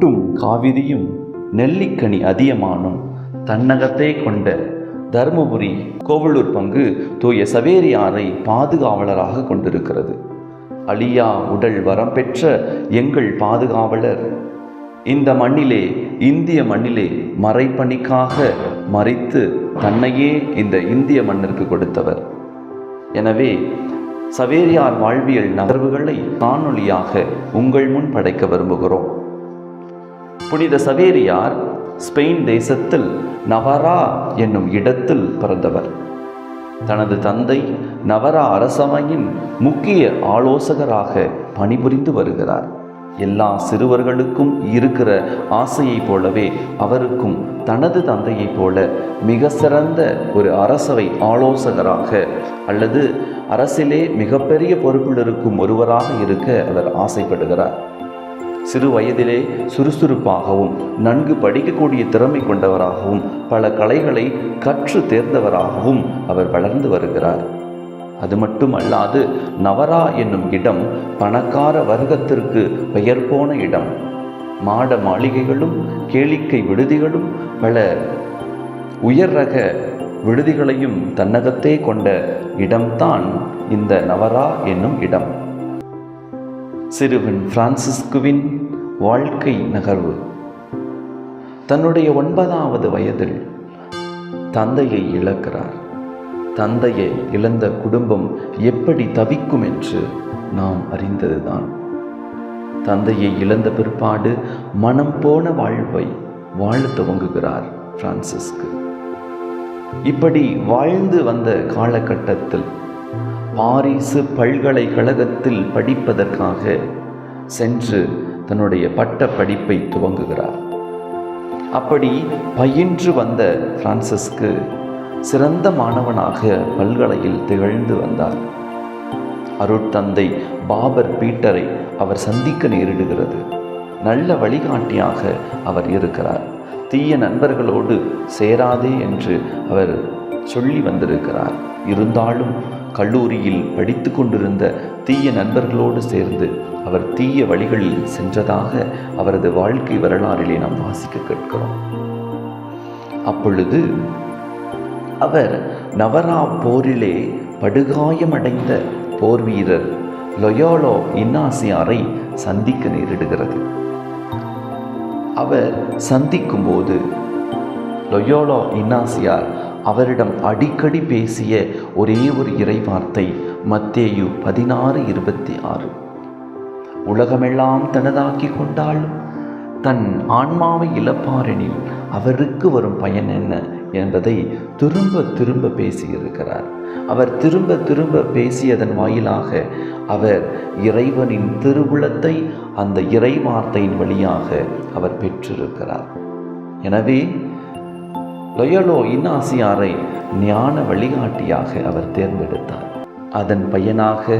கொட்டும் காவிரியும் நெல்லிக்கனி அதியமானும் தன்னகத்தே கொண்ட தருமபுரி கோவலூர் பங்கு தூய சவேரியாரை பாதுகாவலராக கொண்டிருக்கிறது. அழியா உடல் வரம் பெற்ற எங்கள் பாதுகாவலர். இந்த மண்ணிலே இந்திய மண்ணிலே மறைப்பணிக்காக மறித்து தன்னையே இந்த இந்திய மண்ணிற்கு கொடுத்தவர். எனவே சவேரியார் வாழ்வியல் நகர்வுகளை காணொளியாக உங்கள் முன் படைக்க விரும்புகிறோம். புனித சவேரியார் ஸ்பெயின் தேசத்தில் நவரா என்னும் இடத்தில் பிறந்தவர். தனது தந்தை நவரா அரசவையின் முக்கிய ஆலோசகராக பணிபுரிந்து வருகிறார். எல்லா சிறுவர்களுக்கும் இருக்கிற ஆசையைப் போலவே அவருக்கும் தனது தந்தையைப் போல மிக சிறந்த ஒரு அரசவை ஆலோசகராக அல்லது அரசிலே மிகப்பெரிய பொறுப்பில் இருக்கும் ஒருவராக இருக்க அவர் ஆசைப்படுகிறார். சிறு வயதிலே சுறுசுறுப்பாகவும் நன்கு படிக்கக்கூடிய திறமை கொண்டவராகவும் பல கலைகளை கற்று தேர்ந்தவராகவும் அவர் வளர்ந்து வருகிறார். அது மட்டுமல்லாது நவரா என்னும் இடம் பணக்கார வர்க்கத்திற்கு பெயர் போன இடம். மாட மாளிகைகளும் கேளிக்கை விடுதிகளும் பல உயர் ரக விடுதிகளையும் தன்னகத்தே கொண்ட இடம்தான் இந்த நவரா என்னும் இடம். சிறுவன் பிரான்சிஸ்குவின் வாழ்க்கை நகர்வு. தன்னுடைய ஒன்பதாவது வயதில் தந்தையை இழக்கிறார். தந்தையை இழந்த குடும்பம் எப்படி தவிக்கும் என்று நாம் அறிந்ததுதான். தந்தையை இழந்த பிற்பாடு மனம் போன வாழ்வை வாழ துவங்குகிறார் பிரான்சிஸ்கு. இப்படி வாழ்ந்து வந்த காலகட்டத்தில் பாரிசு பல்கலைக்கழகத்தில் படிப்பதற்காக சென்று தன்னுடைய பட்ட படிப்பை துவங்குகிறார். அப்படி பயின்று வந்த பிரான்சிஸ்க்கு சிறந்த மாணவனாக பல்கலையில் திகழ்ந்து வந்தார். அருட்தந்தை பாபர் பீட்டரை அவர் சந்திக்க நேரிடுகிறது. நல்ல வழிகாட்டியாக அவர் இருக்கிறார். தீய நண்பர்களோடு சேராதே என்று அவர் சொல்லி வந்திருக்கிறார். இருந்தாலும் கல்லூரியில் படித்து கொண்டிருந்த தீய நண்பர்களோடு சேர்ந்து அவர் தீய வழிகளில் சென்றதாக அவரது வாழ்க்கை வரலாறிலே நாம் வாசிக்க கேட்கிறோம். அப்பொழுது அவர் நவரா போரிலே படுகாயமடைந்த போர் வீரர் லொயோலோ இன்னாசியாரை சந்திக்க நேரிடுகிறது. அவர் சந்திக்கும்போது லொயோலோ இன்னாசியார் அவரிடம் அடிக்கடி பேசிய ஒரே ஒரு இறைவார்த்தை மத்தேயு பதினாறு இருபத்தி ஆறு உலகமெல்லாம் தனதாக்கி கொண்டாலும் தன் ஆன்மாவை இழப்பாரெனில் அவருக்கு வரும் பயன் என்ன என்பதை திரும்ப திரும்ப பேசியிருக்கிறார். அவர் திரும்ப திரும்ப பேசியதன் வாயிலாக அவர் இறைவனின் திருவுளத்தை அந்த இறைவார்த்தையின் வழியாக அவர் பெற்றிருக்கிறார். எனவே லொயலோ இன்னாசியாரை ஞான வழிகாட்டியாக அவர் தேர்ந்தெடுத்தார். அதன் பையனாக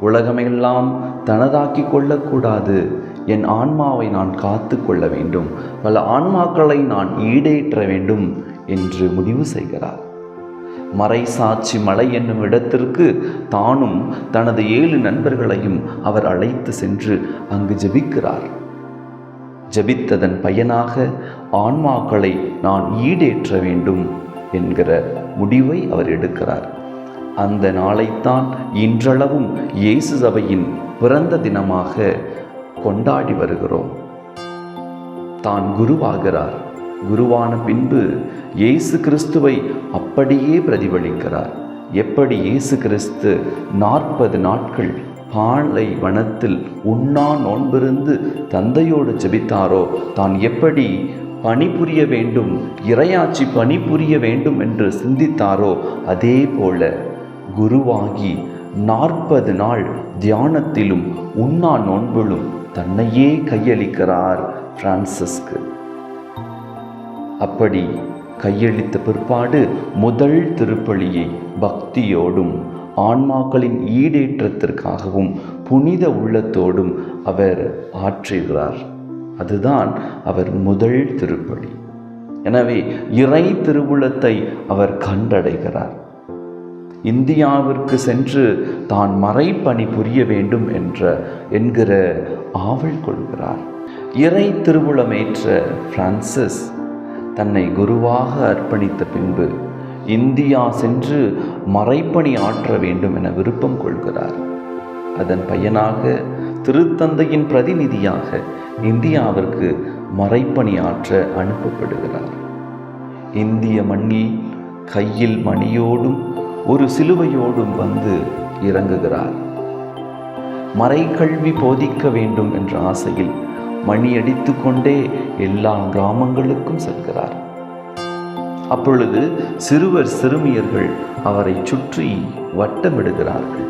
உலகமெல்லாம் தனதாக்கி கொள்ளக்கூடாது. என் ஆன்மாவை நான் காத்து கொள்ள வேண்டும். பல ஆன்மாக்களை நான் ஈடேற்ற வேண்டும் என்று முடிவு செய்கிறார். மறைசாட்சி மலை என்னும் இடத்திற்கு தானும் தனது ஏழு நண்பர்களையும் அவர் அழைத்து சென்று அங்கு ஜெபிக்கிறார். ஜபித்ததன் பயனாக ஆன்மாக்களை நான் ஈடேற்ற வேண்டும் என்கிற முடிவை அவர் எடுக்கிறார். அந்த நாளைத்தான் இன்றளவும் இயேசு சபையின் பிறந்த தினமாக கொண்டாடி வருகிறோம். தான் குருவாகிறார். குருவான பின்பு இயேசு கிறிஸ்துவை அப்படியே பிரதிபலிக்கிறார். எப்படி இயேசு கிறிஸ்து நாற்பது நாட்கள் பாலை வனத்தில் உண்ணா நோன்பிருந்து தந்தையோடு ஜெபித்தாரோ? தான் எப்படி பணிபுரிய வேண்டும் இறையாட்சி பணிபுரிய வேண்டும் என்று சிந்தித்தாரோ? அதே போல குருவாகி நாற்பது நாள் தியானத்திலும் உண்ணா நோன்பிலும் தன்னையே கையளிக்கிறார் பிரான்சிஸ்கு. அப்படி கையளித்த பிற்பாடு முதல் திருப்பலியை பக்தியோடும் ஆன்மாக்களின் ஈடேற்றத்திற்காகவும் புனித உள்ளத்தோடும் அவர் ஆற்றுகிறார். அதுதான் அவர் முதல் திருப்பலி. எனவே இறை திருவுளத்தை அவர் கண்டடைகிறார். இந்தியாவிற்கு சென்று தான் மறைப்பணி புரிய வேண்டும் என்ற என்கிற ஆவல் கொள்கிறார். இறை திருவுளமேற்ற பிரான்சிஸ் தன்னை குருவாக அர்ப்பணித்த பின்பு இந்தியா சென்று மறைப்பணி ஆற்ற வேண்டும் என விருப்பம் கொள்கிறார். அதன் பயனாக திருத்தந்தையின் பிரதிநிதியாக இந்தியாவிற்கு மறைப்பணி ஆற்ற அனுப்பப்படுகிறார். இந்திய மண்ணில் கையில் மணியோடும் ஒரு சிலுவையோடும் வந்து இறங்குகிறார். மறைக்கல்வி போதிக்க வேண்டும் என்ற ஆசையில் மணி அடித்து கொண்டே எல்லா கிராமங்களுக்கும் செல்கிறார். அப்பொழுது சிறுவர் சிறுமியர்கள் அவரை சுற்றி வட்டமிடுகிறார்கள்.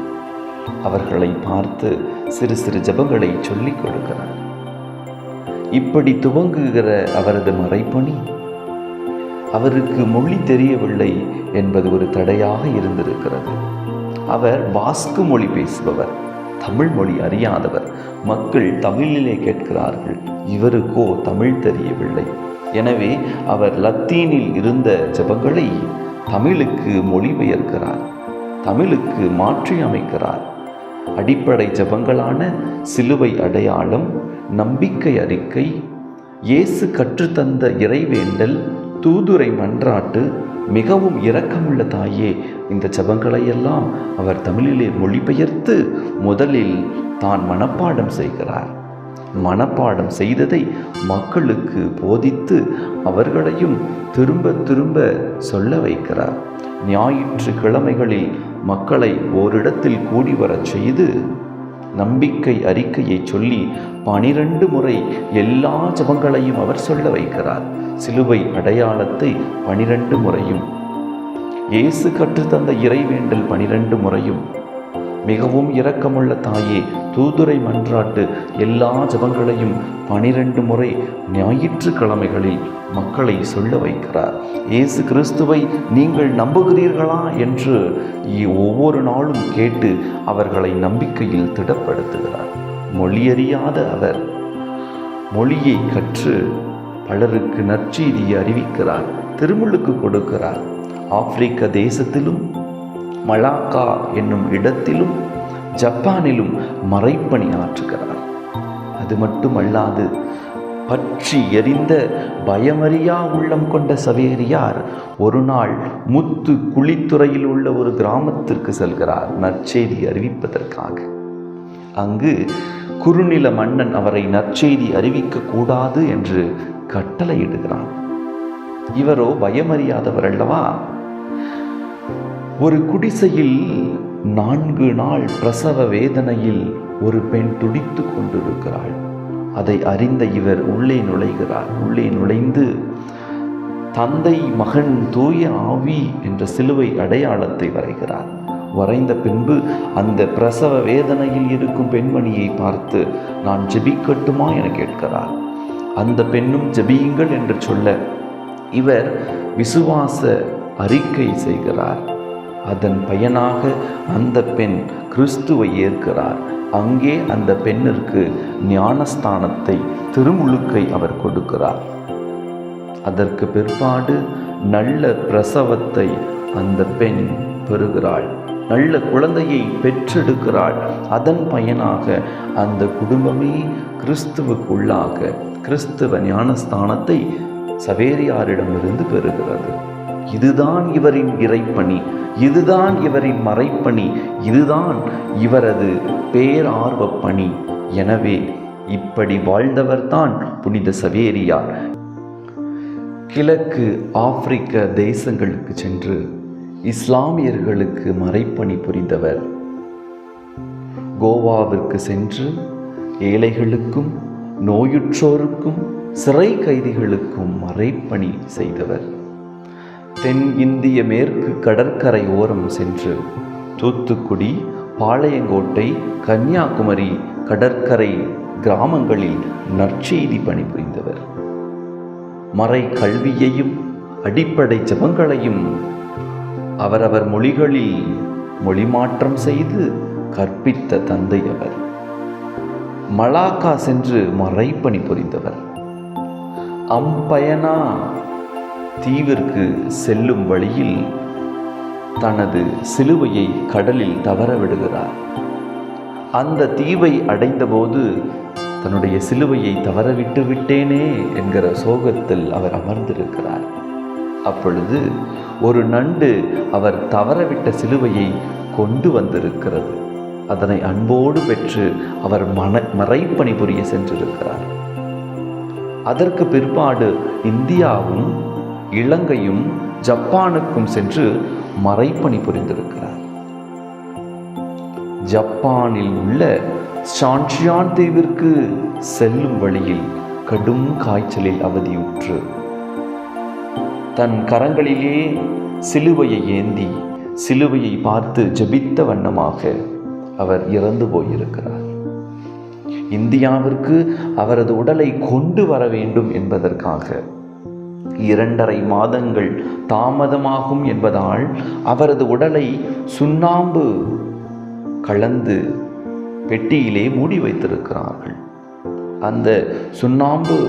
அவர்களை பார்த்து சிறு சிறு ஜபங்களை சொல்லிக் கொடுக்கிறார். இப்படி துவங்குகிற அவரது மறைப்பணி அவருக்கு மொழி தெரியவில்லை என்பது ஒரு தடையாக இருந்திருக்கிறது. அவர் பாஸ்கு மொழி பேசுபவர் தமிழ் மொழி அறியாதவர். மக்கள் தமிழிலே கேட்கிறார்கள் இவருக்கோ தமிழ் தெரியவில்லை. எனவே அவர் லத்தீனில் இருந்த ஜபங்களை தமிழுக்கு மொழிபெயர்க்கிறார் தமிழுக்கு மாற்றி அமைக்கிறார். அடிப்படை ஜபங்களான சிலுவை அடையாளம் நம்பிக்கை அறிக்கை இயேசு கற்றுத்தந்த இறைவேண்டல் தூதுரை மன்றாட்டு மிகவும் இரக்கமுள்ள தாயே இந்த ஜபங்களையெல்லாம் அவர் தமிழிலே மொழிபெயர்த்து முதலில் தான் மனப்பாடம் செய்கிறார். மனப்பாடம் செய்ததை மக்களுக்கு போதித்து அவர்களையும் திரும்ப திரும்ப சொல்ல வைக்கிறார். ஞாயிற்று கிழமைகளில் மக்களை ஓரிடத்தில் கூடி வரச் செய்து நம்பிக்கை அறிக்கையை சொல்லி பனிரெண்டு முறை எல்லா ஜபங்களையும் அவர் சொல்ல வைக்கிறார். சிலுவை அடையாளத்தை பனிரெண்டு முறையும் இயேசு கற்றுத்தந்த இறைவேண்டல் பனிரெண்டு முறையும் மிகவும் இரக்கமுள்ள தாயே தூதுரை மன்றாட்டு எல்லா ஜபங்களையும் பனிரெண்டு முறை ஞாயிற்றுக்கிழமைகளில் மக்களை சொல்ல வைக்கிறார். இயேசு கிறிஸ்துவை நீங்கள் நம்புகிறீர்களா என்று ஒவ்வொரு நாளும் கேட்டு அவர்களை நம்பிக்கையில் திடப்படுத்துகிறார். மொழியறியாத அவர் மொழியை கற்று பலருக்கு நற்செய்தியை அறிவிக்கிறார் திருமுழுக்கு கொடுக்கிறார். ஆப்பிரிக்க தேசத்திலும் மலாக்கா என்னும் இடத்திலும் ஜப்பானிலும் மறைப்பணி ஆற்றுகிறார். அது மட்டுமல்லாது பற்றி எரிந்த பயமறியா உள்ளம் கொண்ட சவேரியார் ஒரு நாள் முத்து குழித்துறையில் உள்ள ஒரு கிராமத்திற்கு செல்கிறார் நற்செய்தி அறிவிப்பதற்காக. அங்கு குறுநில மன்னன் அவரை நற்செய்தி அறிவிக்க கூடாது என்று கட்டளையிடுகிறான். இவரோ பயமறியாதவர் அல்லவா? ஒரு குடிசையில் நான்கு நாள் பிரசவ வேதனையில் ஒரு பெண் துடித்து கொண்டிருக்கிறாள். அதை அறிந்த இவர் உள்ளே நுழைகிறார். உள்ளே நுழைந்து தந்தை மகன் தூய ஆவி என்ற சிலுவை அடையாளத்தை வரைகிறார். வரைந்த பின்பு அந்த பிரசவ வேதனையில் இருக்கும் பெண்மணியை பார்த்து நான் ஜெபிக்கட்டுமா? என கேட்கிறார். அந்த பெண்ணும் ஜெபியுங்கள் என்று சொல்ல இவர் விசுவாச அறிக்கை செய்கிறார். அதன் பயனாக அந்த பெண் கிறிஸ்துவை ஏற்கிறார். அங்கே அந்த பெண்ணிற்கு ஞானஸ்தானத்தை திருமுழுக்கை அவர் கொடுக்கிறார். அதற்கு பிற்பாடு நல்ல பிரசவத்தை அந்த பெண் பெறுகிறாள். நல்ல குழந்தையை பெற்றெடுக்கிறாள். அதன் பயனாக அந்த குடும்பமே கிறிஸ்துவுக்குள்ளாக கிறிஸ்துவ ஞானஸ்தானத்தை சவேரியாரிடமிருந்து பெறுகிறது. இதுதான் இவரின் இறைப்பணி. இதுதான் இவரின் மறைப்பணி இதுதான் இவரது பேரார்வ பணி எனவே இப்படி வாழ்ந்தவர்தான் புனித சவேரியார். கிழக்கு ஆப்பிரிக்க தேசங்களுக்கு சென்று இஸ்லாமியர்களுக்கு மறைப்பணி புரிந்தவர். கோவாவிற்கு சென்று ஏழைகளுக்கும் நோயுற்றோருக்கும் சிறை கைதிகளுக்கும் மறைப்பணி செய்தவர். தென் இந்திய மேற்கு கடற்கரை ஓரம் சென்று தூத்துக்குடி பாளையங்கோட்டை கன்னியாகுமரி கடற்கரை கிராமங்களில் நற்செய்தி பணிபுரிந்தவர். மறை கல்வியையும் அடிப்படை ஜபங்களையும் அவரவர் மொழிகளில் மொழிமாற்றம் செய்து கற்பித்த தந்தை அவர். மலாக்கா சென்று மறைப்பணி புரிந்தவர். அம்பயனா தீவிற்கு செல்லும் வழியில் தனது சிலுவையை கடலில் தவற விடுகிறார். அந்த தீவை அடைந்தபோது தன்னுடைய சிலுவையை தவறவிட்டு விட்டேனே என்கிற சோகத்தில் அவர் அமர்ந்திருக்கிறார். அப்பொழுது ஒரு நண்டு அவர் தவறவிட்ட சிலுவையை கொண்டு வந்திருக்கிறது. அதனை அன்போடு பெற்று அவர் மன மறைப்பணி புரிய சென்றிருக்கிறார். அதற்கு பிற்பாடு இந்தியாவும் இலங்கையும் ஜப்பானுக்கும் சென்று மறைப்பணி புரிந்திருக்கிறார். ஜப்பானில் உள்ள சான்ஷியான் தீவிற்கு செல்லும் வழியில் கடும் காய்ச்சலில் அவதியுற்று. தன் கரங்களிலே சிலுவையை ஏந்தி சிலுவையை பார்த்து ஜபித்த வண்ணமாக அவர் இறந்து போயிருக்கிறார். இந்தியாவிற்கு அவரது உடலை கொண்டு வர வேண்டும் என்பதற்காக இரண்டரை மாதங்கள் தாமதமாகும் என்பதால் அவரது உடலை சுண்ணாம்பு கலந்து பெட்டியிலே மூடி வைத்திருக்கிறார்கள். அந்த சுண்ணாம்பு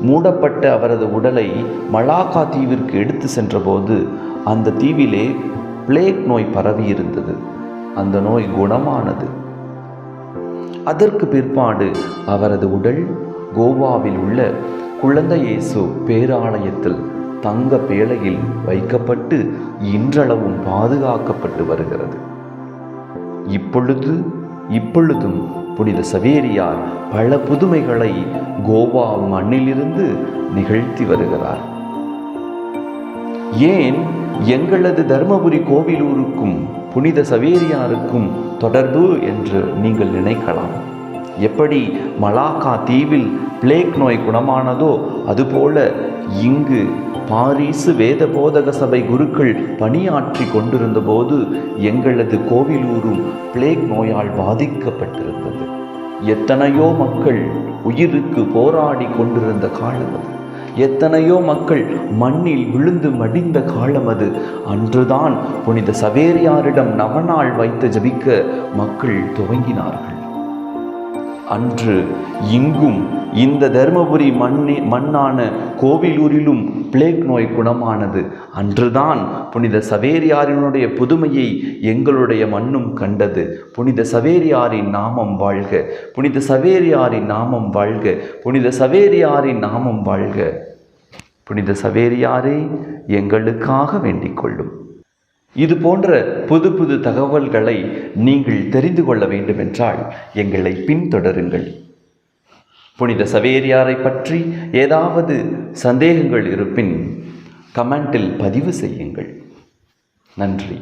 மூடப்பட்ட அவரது உடலை மலாக்கா தீவிற்கு எடுத்து சென்றபோது அந்த தீவிலே பிளேக் நோய் பரவி இருந்தது. அந்த நோய் குணமானது. அதற்கு பிற்பாடு அவரது உடல் கோவாவில் உள்ள குழந்தை இயேசு பேராலயத்தில் தங்க பேழையில் வைக்கப்பட்டு இன்றளவும் பாதுகாக்கப்பட்டு வருகிறது. இப்பொழுது இப்பொழுதும் புனித சவேரியார் பல புதுமைகளை கோவா மண்ணிலிருந்து நிகழ்த்தி வருகிறார். ஏன் எங்களது தருமபுரி கோவிலூருக்கும் புனித சவேரியாருக்கும் தொடர்பு என்று நீங்கள் நினைக்கலாம்? எப்படி மலாக்கா தீவில் பிளேக் நோய் குணமானதோ அதுபோல இங்கு பாரிசு வேத போதக சபை குருக்கள் பணியாற்றி கொண்டிருந்தபோது எங்களது கோவிலூரும் பிளேக் நோயால் பாதிக்கப்பட்டிருந்தது. எத்தனையோ மக்கள் உயிருக்கு போராடி கொண்டிருந்த காலம் அது. எத்தனையோ மக்கள் மண்ணில் விழுந்து மடிந்த காலம் அது. அன்றுதான் புனித சவேரியாரிடம் நவநாள் வைத்து ஜபிக்க மக்கள் துவங்கினார்கள். அன்று இங்கும் இந்த தருமபுரி மண்ணி மண்ணான கோவிலூரிலும் பிளேக் நோய் குணமானது. அன்றுதான் புனித சவேரியாரினுடைய புதுமையை எங்களுடைய மண்ணும் கண்டது. புனித சவேரியாரின் நாமம் வாழ்க. புனித சவேரியாரின் நாமம் வாழ்க. புனித சவேரியாரின் நாமம் வாழ்க. புனித சவேரியாரே எங்களுக்காக வேண்டிக் கொள்ளும். இது போன்ற புது புது தகவல்களை நீங்கள் தெரிந்து கொள்ள வேண்டுமென்றால் எங்களை பின்தொடருங்கள். புனித சவேரியாரை பற்றி ஏதாவது சந்தேகங்கள் இருப்பின் கமெண்டில் பதிவு செய்யுங்கள். நன்றி.